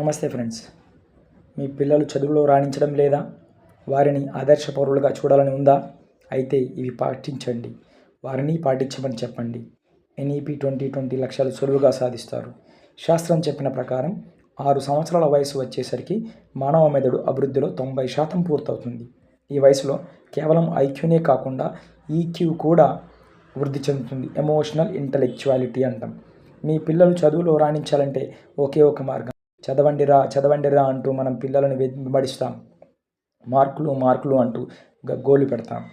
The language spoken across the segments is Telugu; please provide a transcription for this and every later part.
నమస్తే ఫ్రెండ్స్. మీ పిల్లలు చదువులో రాణించడం లేదా? వారిని ఆదర్శ పౌరులుగా చూడాలని ఉందా? అయితే ఇవి పాటించండి. వారిని పాటించమని చెప్పండి. ఎన్ఈపి ట్వంటీ ట్వంటీ లక్ష్యాలు సులువుగా సాధిస్తారు. శాస్త్రం చెప్పిన ప్రకారం ఆరు సంవత్సరాల వయసు వచ్చేసరికి మానవ మెదడు అభివృద్ధిలో తొంభై శాతం పూర్తవుతుంది. ఈ వయసులో కేవలం ఐక్యూనే కాకుండా ఈక్యూ కూడా వృద్ధి చెందుతుంది. ఎమోషనల్ ఇంటలెక్చువాలిటీ అంటాం. మీ పిల్లలు చదువులో రాణించాలంటే ఒకే ఒక మార్గం. చదవండిరా చదవండిరా అంటూ మనం పిల్లలను వెంబడిస్తాం. మార్కులు మార్కులు అంటూ గగ్గోలు పెడతాం.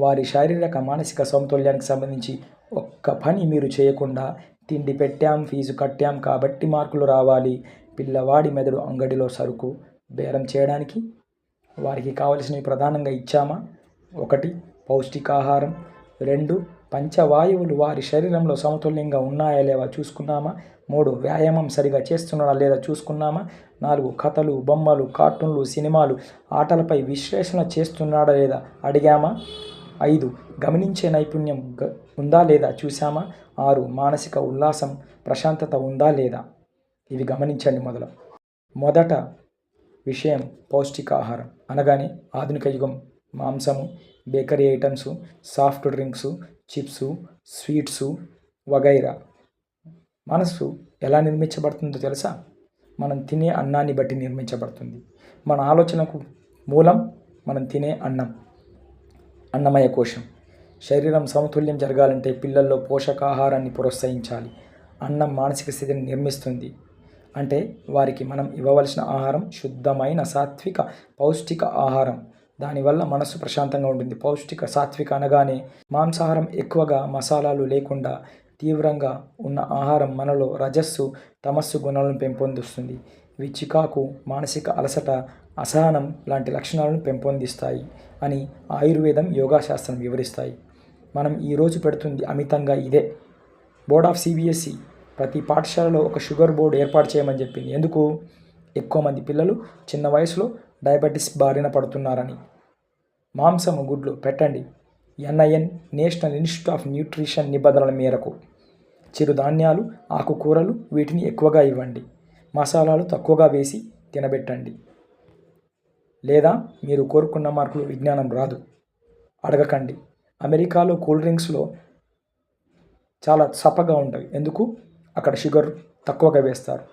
వారి శారీరక మానసిక సమతుల్యానికి సంబంధించి ఒక్క పని మీరు చేయకుండా తిండి పెట్టాం ఫీజు కట్టాం కాబట్టి మార్కులు రావాలి. పిల్లవాడి మెదడు అంగడిలో సరుకు బేరం చేయడానికి వారికి కావలసినవి ప్రధానంగా ఇచ్చామా? ఒకటి పౌష్టికాహారం. రెండు పంచవాయువులు వారి శరీరంలో సమతుల్యంగా ఉన్నాయా లేవా చూసుకున్నామా? మూడు వ్యాయామం సరిగా చేస్తున్నాడా లేదా చూసుకున్నామా? నాలుగు కథలు బొమ్మలు కార్టూన్లు సినిమాలు ఆటలపై విశ్లేషణ చేస్తున్నాడా లేదా అడిగామా? ఐదు గమనించే నైపుణ్యం ఉందా లేదా చూసామా ఆరు మానసిక ఉల్లాసం ప్రశాంతత ఉందా లేదా? ఇవి గమనించండి మొదలు. మొదట విషయం పౌష్టికాహారం అనగానే ఆధునిక యుగం మాంసము bakery items soft drinks chips sweets వగైరా. మనసు ఎలా నిర్మించబడుతుందో తెలుసా? మనం తినే అన్నాన్ని బట్టి నిర్మించబడుతుంది. మన ఆలోచనకు మూలం మనం తినే అన్నం అన్నమయ కోశం. శరీరం సమతుల్యం జరగాలంటే పిల్లల్లో పోషకాహారాన్ని ప్రోత్సహించాలి. అన్నం మానసిక స్థితిని నిర్మిస్తుంది. అంటే వారికి మనం ఇవ్వవలసిన ఆహారం శుద్ధమైన సాత్విక పౌష్టిక ఆహారం. దానివల్ల మనసు ప్రశాంతంగా ఉంటుంది. పౌష్టిక సాత్విక అనగానే మాంసాహారం ఎక్కువగా మసాలాలు లేకుండా తీవ్రంగా ఉన్న ఆహారం మనలో రజస్సు తమస్సు గుణాలను పెంపొందిస్తుంది. ఇవి చికాకు మానసిక అలసట అసహనం లాంటి లక్షణాలను పెంపొందిస్తాయి అని ఆయుర్వేదం యోగాశాస్త్రం వివరిస్తాయి. మనం ఈరోజు పెడుతుంది అమితంగా ఇదే. బోర్డ్ ఆఫ్ సిబిఎస్ఈ ప్రతి పాఠశాలలో ఒక షుగర్ బోర్డు ఏర్పాటు చేయమని చెప్పింది. ఎందుకు? ఎక్కువ మంది పిల్లలు చిన్న వయసులో డయాబెటీస్ బారిన పడుతున్నారని. మాంసము గుడ్లు పెట్టండి. NIN national institute of nutrition నిబంధనల మేరకు చిరుధాన్యాలు ఆకుకూరలు వీటిని ఎక్కువగా ఇవ్వండి. మసాలాలు తక్కువగా వేసి తినబెట్టండి. లేదా మీరు కోరుకున్న మార్కులు విజ్ఞానం రాదు. అడగకండి. అమెరికాలో కూల్ డ్రింక్స్లో చాలా చప్పగా ఉంటాయి. ఎందుకు? అక్కడ షుగర్ తక్కువగా వేస్తారు.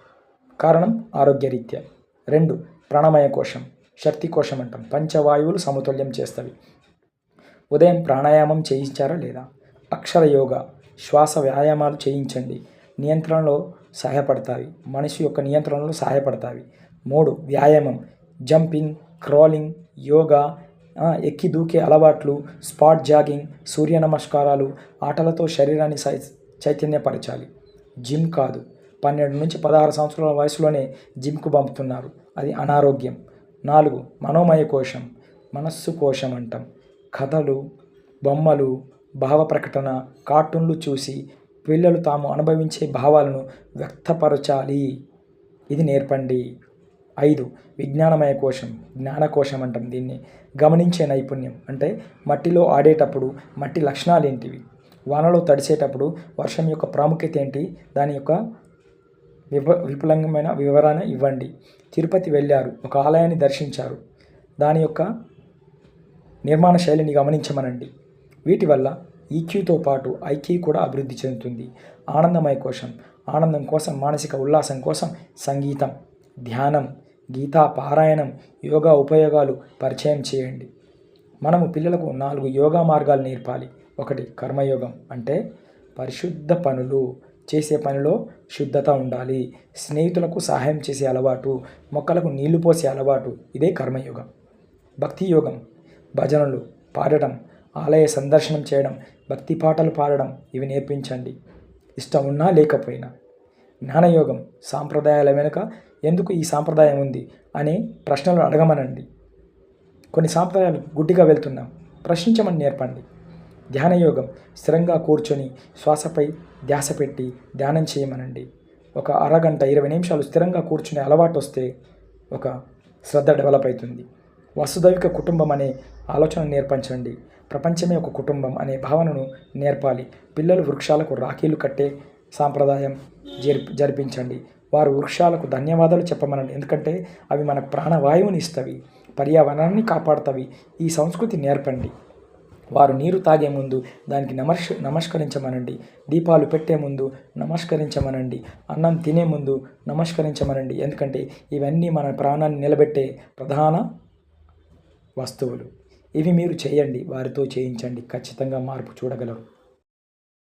కారణం ఆరోగ్యరీత్యా. రెండు ప్రాణమయ కోశం. శక్తికోశం అంటాం. పంచవాయువులు సమతుల్యం చేస్తవి. ఉదయం ప్రాణాయామం చేయించారా లేదా? అక్షర యోగా శ్వాస వ్యాయామాలు చేయించండి. నియంత్రణలో సహాయపడతాయి. మనిషి యొక్క నియంత్రణలో సహాయపడతాయి. మూడు వ్యాయామం. జంపింగ్ క్రాలింగ్ యోగా ఎక్కి దూకే అలవాట్లు స్పాట్ జాగింగ్ సూర్య నమస్కారాలు ఆటలతో శరీరాన్ని సై చైతన్యపరచాలి. జిమ్ కాదు. పన్నెండు నుంచి పదహారు సంవత్సరాల వయసులోనే జిమ్కు పంపుతున్నారు. అది అనారోగ్యం. నాలుగు మనోమయ కోశం మనస్సు కోశం అంటాం. కథలు బొమ్మలు భావ ప్రకటన కార్టూన్లు చూసి పిల్లలు తాము అనుభవించే భావాలను వ్యక్తపరచాలి. ఇది నేర్పండి. ఐదు విజ్ఞానమయ కోశం జ్ఞానకోశం అంటాం దీన్ని. గమనించే నైపుణ్యం అంటే మట్టిలో ఆడేటప్పుడు మట్టి లక్షణాలు ఏంటివి వానలో తడిసేటప్పుడు వర్షం యొక్క ప్రాముఖ్యత ఏంటి? దాని యొక్క విప విపులంగమైన వివరణ ఇవ్వండి. తిరుపతి వెళ్ళారు. ఒక ఆలయాన్ని దర్శించారు. దాని యొక్క నిర్మాణ శైలిని గమనించమనండి. వీటి వల్ల ఈక్యూతో పాటు ఐక్యూ కూడా అభివృద్ధి చెందుతుంది. ఆనందమయ కోసం ఆనందం కోసం మానసిక ఉల్లాసం కోసం సంగీతం ధ్యానం గీతా పారాయణం యోగా ఉపయోగాలు పరిచయం చేయండి. మనము పిల్లలకు నాలుగు యోగా మార్గాలు నేర్పాలి. ఒకటి కర్మయోగం అంటే పరిశుద్ధ పనులు. చేసే పనిలో శుద్ధత ఉండాలి. స్నేహితులకు సహాయం చేసే అలవాటు మొక్కలకు నీళ్ళు పోసే అలవాటు ఇదే కర్మయోగం. భక్తి యోగం భజనలు పాడటం ఆలయ సందర్శనం చేయడం భక్తి పాటలు పాడడం ఇవి నేర్పించండి. ఇష్టం ఉన్నా లేకపోయినా. జ్ఞానయోగం సాంప్రదాయాల వెనుక ఎందుకు ఈ సాంప్రదాయం ఉంది అనే ప్రశ్నలు అడగమనండి. కొన్ని సాంప్రదాయాలు గుడ్డిగా వెళ్తున్నాం. ప్రశ్నించమని నేర్పండి. ధ్యానయోగం స్థిరంగా కూర్చొని శ్వాసపై ధ్యాస పెట్టి ధ్యానం చేయమనండి. ఒక అరగంట ఇరవై నిమిషాలు స్థిరంగా కూర్చునే అలవాటు వస్తే ఒక శ్రద్ధ డెవలప్ అవుతుంది వసుదైవిక కుటుంబం అనే ఆలోచన నేర్పించండి. ప్రపంచమే ఒక కుటుంబం అనే భావనను నేర్పాలి. పిల్లలు వృక్షాలకు రాఖీలు కట్టే సాంప్రదాయం జరిపి జరిపించండి. వారు వృక్షాలకు ధన్యవాదాలు చెప్పమనండి. ఎందుకంటే అవి మనకు ప్రాణవాయువుని ఇస్తవి పర్యావరణాన్ని కాపాడుతవి. ఈ సంస్కృతి నేర్పండి. వారు నీరు తాగే ముందు దానికి నమస్ నమస్కరించమనండి. దీపాలు పెట్టే ముందు నమస్కరించమనండి. అన్నం తినే ముందు నమస్కరించమనండి. ఎందుకంటే ఇవన్నీ మన ప్రాణాన్ని నిలబెట్టే ప్రధాన వస్తువులు. ఇవి మీరు చేయండి వారితో చేయించండి. ఖచ్చితంగా మార్పు చూడగలరు.